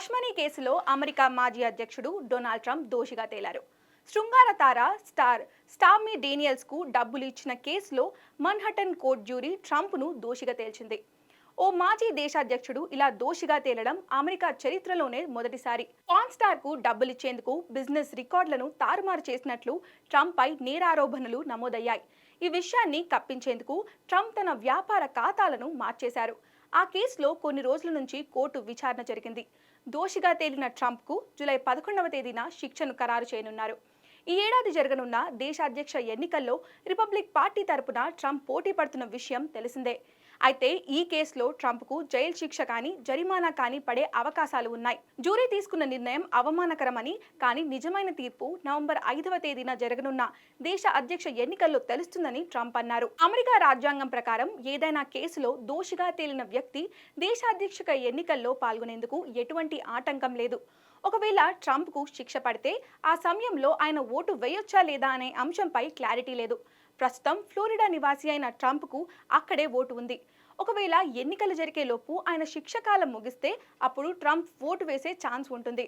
హష్మనీ కేసులో అమెరికా మాజీ అధ్యక్షుడు డొనాల్డ్ ట్రంప్ దోషిగా తేలారు. శృంగార తార స్టార్ స్టామీ డేనియల్స్కు డబ్బులు ఇచ్చిన కేసులో మన్హటన్ కోర్టు జ్యూరీ ట్రంప్ను దోషిగా తేల్చింది. ఓ మాజీ దేశాధ్యక్షుడు ఇలా దోషిగా తేలడం అమెరికా చరిత్రలోనే మొదటిసారి. పాన్ స్టార్కు డబ్బులిచ్చేందుకు బిజినెస్ రికార్డులను తారుమారు చేసినట్లు ట్రంప్ పై నేరారోపణలు నమోదయ్యాయి. ఈ విషయాన్ని కప్పించేందుకు ట్రంప్ తన వ్యాపార ఖాతాలను మార్చేశారు. ఆ కేసులో కొన్ని రోజుల నుంచి కోర్టు విచారణ జరిగింది. దోషిగా తేలిన ట్రంప్కు జూలై పదకొండవ తేదీన శిక్షను ఖరారు చేయనున్నారు. ఈ ఏడాది జరగనున్న దేశాధ్యక్ష ఎన్నికల్లో రిపబ్లిక్ పార్టీ తరపున ట్రంప్ పోటీ పడుతున్న విషయం తెలిసిందే. అయితే ఈ కేసులో ట్రంప్కు జైలు శిక్ష కానీ జరిమానా కానీ పడే అవకాశాలు ఉన్నాయి. జూరీ తీసుకున్న నిర్ణయం అవమానకరమని కానీ నిజమైన తీర్పు నవంబర్ ఐదవ తేదీన జరగనున్న దేశ అధ్యక్ష ఎన్నికల్లో తెలుస్తుందని ట్రంప్ అన్నారు. అమెరికా రాజ్యాంగం ప్రకారం ఏదైనా కేసులో దోషిగా తేలిన వ్యక్తి దేశాధ్యక్షక ఎన్నికల్లో పాల్గొనేందుకు ఎటువంటి ఆటంకం లేదు. ఒకవేళ ట్రంప్కు శిక్ష పడితే ఆ సమయంలో ఆయన ఓటు వేయొచ్చా లేదా అనే అంశంపై క్లారిటీ లేదు. ప్రస్తుతం ఫ్లోరిడా నివాసి అయిన ట్రంప్కు అక్కడే ఓటు ఉంది. ఒకవేళ ఎన్నికలు జరిగేలోపు ఆయన శిక్షకాలం ముగిస్తే అప్పుడు ట్రంప్ ఓటు వేసే ఛాన్స్ ఉంటుంది.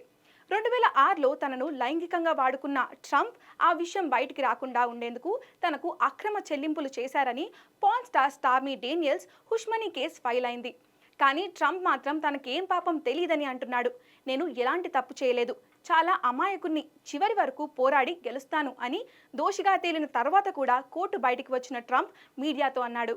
రెండు వేల ఆరులో తనను లైంగికంగా వాడుకున్న ట్రంప్ ఆ విషయం బయటికి రాకుండా ఉండేందుకు తనకు అక్రమ చెల్లింపులు చేశారని porn star Stormy Daniels hush money case file అయింది. కానీ ట్రంప్ మాత్రం తనకేం పాపం తెలియదని అంటున్నాడు. నేను ఎలాంటి తప్పు చేయలేదు. చాలా అమాయకుణ్ణి చివరి వరకు పోరాడి గెలుస్తాను అని దోషిగా తేలిన తర్వాత కూడా కోర్టు బయటికి వచ్చిన ట్రంప్ మీడియాతో అన్నాడు.